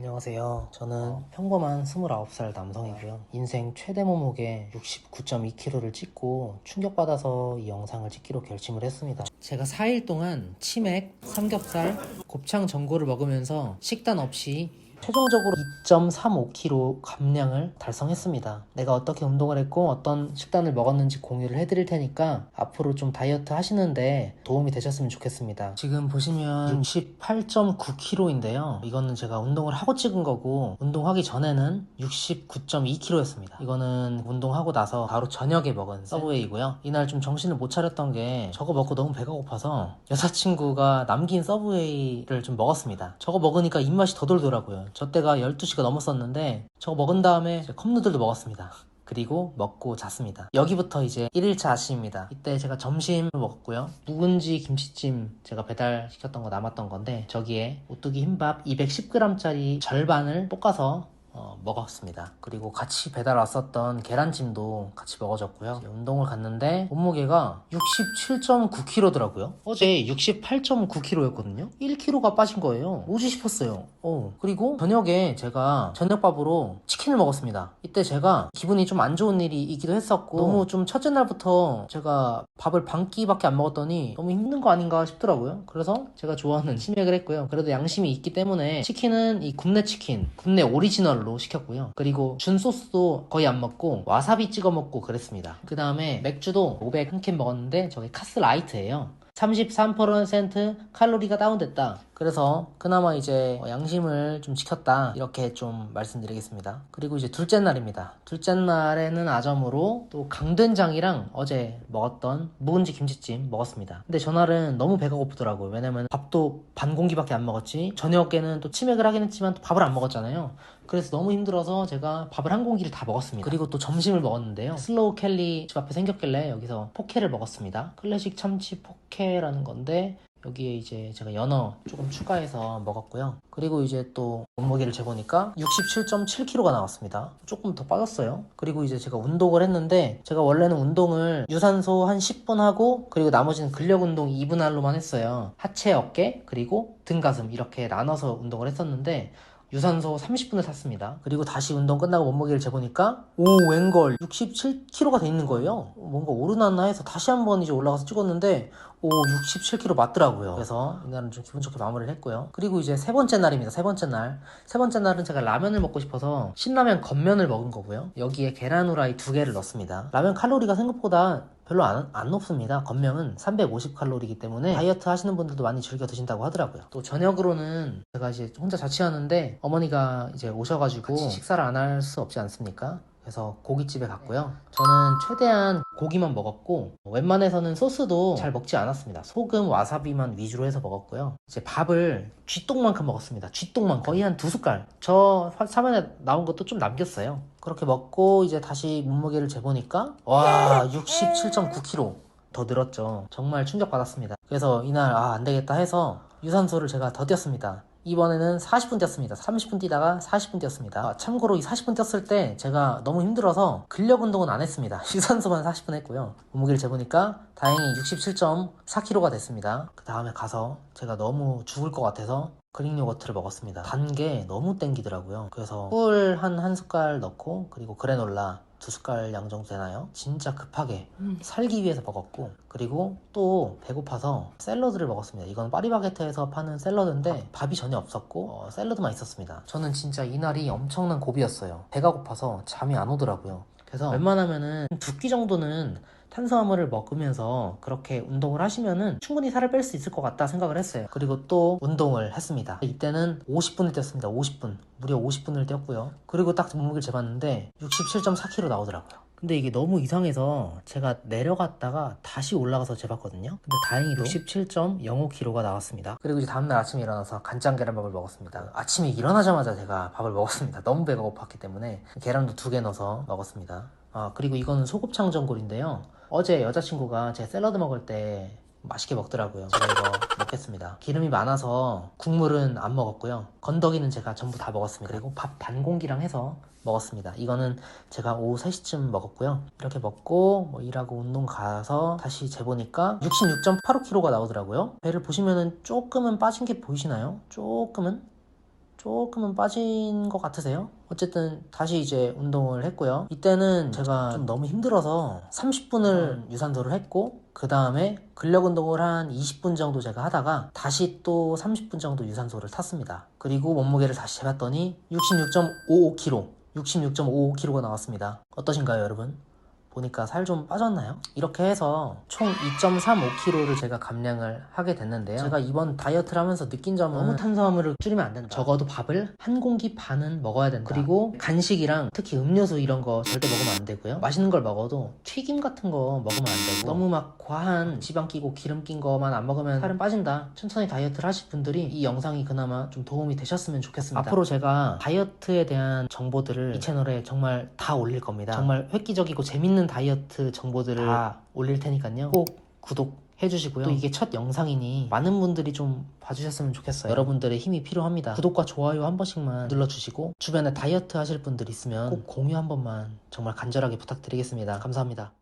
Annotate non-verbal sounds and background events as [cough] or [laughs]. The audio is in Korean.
안녕하세요. 저는 평범한 29살 남성이고요. 인생 최대 몸무게 69.2kg를 찍고 충격받아서 이 영상을 찍기로 결심을 했습니다. 제가 4일 동안 치맥, 삼겹살, 곱창 전골을 먹으면서 식단 없이 최종적으로 2.35kg 감량을 달성했습니다. 내가 어떻게 운동을 했고 어떤 식단을 먹었는지 공유를 해드릴 테니까 앞으로 좀 다이어트 하시는데 도움이 되셨으면 좋겠습니다. 지금 보시면 68.9kg인데요. 이거는 제가 운동을 하고 찍은 거고 운동하기 전에는 69.2kg였습니다. 이거는 운동하고 나서 바로 저녁에 먹은 서브웨이고요. 이날 좀 정신을 못 차렸던 게 저거 먹고 너무 배가 고파서 여자친구가 남긴 서브웨이를 좀 먹었습니다. 저거 먹으니까 입맛이 더 돌더라고요. 저 때가 12시가 넘었었는데 저거 먹은 다음에 컵누들도 먹었습니다. 그리고 먹고 잤습니다. 여기부터 이제 1일차 아침입니다. 이때 제가 점심을 먹었고요. 묵은지 김치찜 제가 배달시켰던 거 남았던 건데 저기에 오뚜기 흰밥 210g짜리 절반을 볶아서 어, 먹었습니다. 그리고 같이 배달 왔었던 계란찜도 같이 먹어줬고요. 운동을 갔는데 몸무게가 67.9kg더라고요. 어제 68.9kg였거든요. 1kg가 빠진 거예요. 뭐지 싶었어요. 어, 그리고 저녁에 제가 저녁밥으로 치킨을 먹었습니다. 이때 제가 기분이 좀 안 좋은 일이 있기도 했었고 너무 좀 첫째 날부터 제가 밥을 반 끼밖에 안 먹었더니 너무 힘든 거 아닌가 싶더라고요. 그래서 제가 좋아하는 [laughs] 치맥을 했고요. 그래도 양심이 있기 때문에 치킨은 이 굽네 치킨, 굽네 오리지널 로 시켰고요. 그리고 준 소스도 거의 안 먹고 와사비 찍어 먹고 그랬습니다. 그 다음에 맥주도 500 한 캔 먹었는데 저게 카스 라이트예요. 33% 칼로리가 다운됐다. 그래서 그나마 이제 어, 양심을 좀 지켰다. 이렇게 좀 말씀드리겠습니다. 그리고 이제 둘째 날입니다. 둘째 날에는 아점으로 또 강된장이랑 어제 먹었던 묵은지 김치찜 먹었습니다. 근데 전날은 너무 배가 고프더라고요. 왜냐면 밥도 반 공기밖에 안 먹었지. 저녁에는 또 치맥을 하긴 했지만 또 밥을 안 먹었잖아요. 그래서 너무 힘들어서 제가 밥을 한 공기를 다 먹었습니다. 그리고 또 점심을 먹었는데요. 슬로우 켈리 집 앞에 생겼길래 여기서 포케를 먹었습니다. 클래식 참치 포케라는 건데 여기에 이제 제가 연어 조금 추가해서 먹었고요. 그리고 이제 또 몸무게를 재보니까 67.7kg가 나왔습니다. 조금 더 빠졌어요. 그리고 이제 제가 운동을 했는데 제가 원래는 운동을 유산소 한 10분 하고 그리고 나머지는 근력 운동 2분 할로만 했어요. 하체, 어깨, 그리고 등, 가슴 이렇게 나눠서 운동을 했었는데 유산소 30분을 탔습니다. 그리고 다시 운동 끝나고 몸무게를 재보니까 오 웬걸 67kg가 돼 있는 거예요. 뭔가 오르났나 해서 다시 한번 이제 올라가서 찍었는데 오 67kg 맞더라고요. 그래서 이날은 좀 기분 좋게 마무리를 했고요. 그리고 이제 세 번째 날입니다. 세 번째 날. 세 번째 날은 제가 라면을 먹고 싶어서 신라면 겉면을 먹은 거고요. 여기에 계란 후라이 두 개를 넣습니다. 라면 칼로리가 생각보다 별로 안, 안 높습니다. 겉면은 350칼로리이기 때문에 다이어트 하시는 분들도 많이 즐겨 드신다고 하더라고요. 또 저녁으로는 제가 이제 혼자 자취하는데 어머니가 이제 오셔가지고 식사를 안 할 수 없지 않습니까? 그래서 고깃집에 갔고요. 저는 최대한 고기만 먹었고 웬만해서는 소스도 잘 먹지 않았습니다. 소금, 와사비만 위주로 해서 먹었고요. 이제 밥을 쥐똥만큼 먹었습니다. 쥐똥만 거의 한 두 숟갈. 저 화- 화면에 나온 것도 좀 남겼어요. 그렇게 먹고 이제 다시 몸무게를 재보니까 와 [laughs] 67.9kg 더 늘었죠. 정말 충격받았습니다. 그래서 이날 아 안 되겠다 해서 유산소를 제가 더 뛰었습니다. 이번에는 40분 뛰었습니다. 30분 뛰다가 40분 뛰었습니다. 아, 참고로 이 40분 뛰었을 때 제가 너무 힘들어서 근력 운동은 안 했습니다. [laughs] 유산소만 40분 했고요. 몸무게를 재보니까 다행히 67.4kg가 됐습니다. 그 다음에 가서 제가 너무 죽을 것 같아서 그릭 요거트를 먹었습니다. 단 게 너무 땡기더라고요. 그래서 꿀 한 한 숟갈 넣고 그리고 그래놀라 두 숟갈 양 정도 되나요? 진짜 급하게 살기 위해서 먹었고 그리고 또 배고파서 샐러드를 먹었습니다. 이건 파리바게트에서 파는 샐러드인데 밥이 전혀 없었고 어, 샐러드만 있었습니다. 저는 진짜 이날이 엄청난 고비였어요. 배가 고파서 잠이 안 오더라고요. 그래서 웬만하면은 두 끼 정도는 탄수화물을 먹으면서 그렇게 운동을 하시면은 충분히 살을 뺄 수 있을 것 같다 생각을 했어요. 그리고 또 운동을 했습니다. 이때는 50분을 뛰었습니다. 50분. 무려 50분을 뛰었고요. 그리고 딱 몸무게를 재봤는데 67.4kg 나오더라고요. 근데 이게 너무 이상해서 제가 내려갔다가 다시 올라가서 재봤거든요. 근데 다행히도 67.05kg가 나왔습니다. 그리고 이제 다음날 아침에 일어나서 간장 계란밥을 먹었습니다. 아침에 일어나자마자 제가 밥을 먹었습니다. 너무 배가 고팠기 때문에 계란도 두 개 넣어서 먹었습니다. 아 그리고 이거는 소곱창 전골인데요. 어제 여자친구가 제 샐러드 먹을 때 맛있게 먹더라고요. 제가 이거 먹겠습니다. 기름이 많아서 국물은 안 먹었고요. 건더기는 제가 전부 다 먹었습니다. 그리고 밥 반 공기랑 해서 먹었습니다. 이거는 제가 오후 3시쯤 먹었고요. 이렇게 먹고 뭐 일하고 운동 가서 다시 재보니까 66.85kg가 나오더라고요. 배를 보시면은 조금은 빠진 게 보이시나요? 조금은? 조금은 빠진 것 같으세요? 어쨌든 다시 이제 운동을 했고요. 이때는 제가 좀 너무 힘들어서 30분을 유산소를 했고 그 다음에 근력 운동을 한 20분 정도 제가 하다가 다시 또 30분 정도 유산소를 탔습니다. 그리고 몸무게를 다시 재봤더니 66.55kg, 66.55kg가 나왔습니다. 어떠신가요, 여러분? 보니까 살 좀 빠졌나요? 이렇게 해서 총 2.35kg를 제가 감량을 하게 됐는데요. 제가 이번 다이어트를 하면서 느낀 점은 너무 탄수화물을 줄이면 안 된다. 적어도 밥을 한 공기 반은 먹어야 된다. 그리고 간식이랑 특히 음료수 이런 거 절대 먹으면 안 되고요. 맛있는 걸 먹어도 튀김 같은 거 먹으면 안 되고 너무 막 과한 지방 끼고 기름 낀 거만 안 먹으면 살은 빠진다. 천천히 다이어트를 하실 분들이 이 영상이 그나마 좀 도움이 되셨으면 좋겠습니다. 앞으로 제가 다이어트에 대한 정보들을 이 채널에 정말 다 올릴 겁니다. 정말 획기적이고 재밌는 다이어트 정보들을 다 올릴 테니까요. 꼭 구독 해 주시고요. 또 이게 첫 영상이니 많은 분들이 좀 봐주셨으면 좋겠어요. 여러분들의 힘이 필요합니다. 구독과 좋아요 한 번씩만 눌러주시고 주변에 다이어트 하실 분들 있으면 꼭 공유 한 번만 정말 간절하게 부탁드리겠습니다. 감사합니다.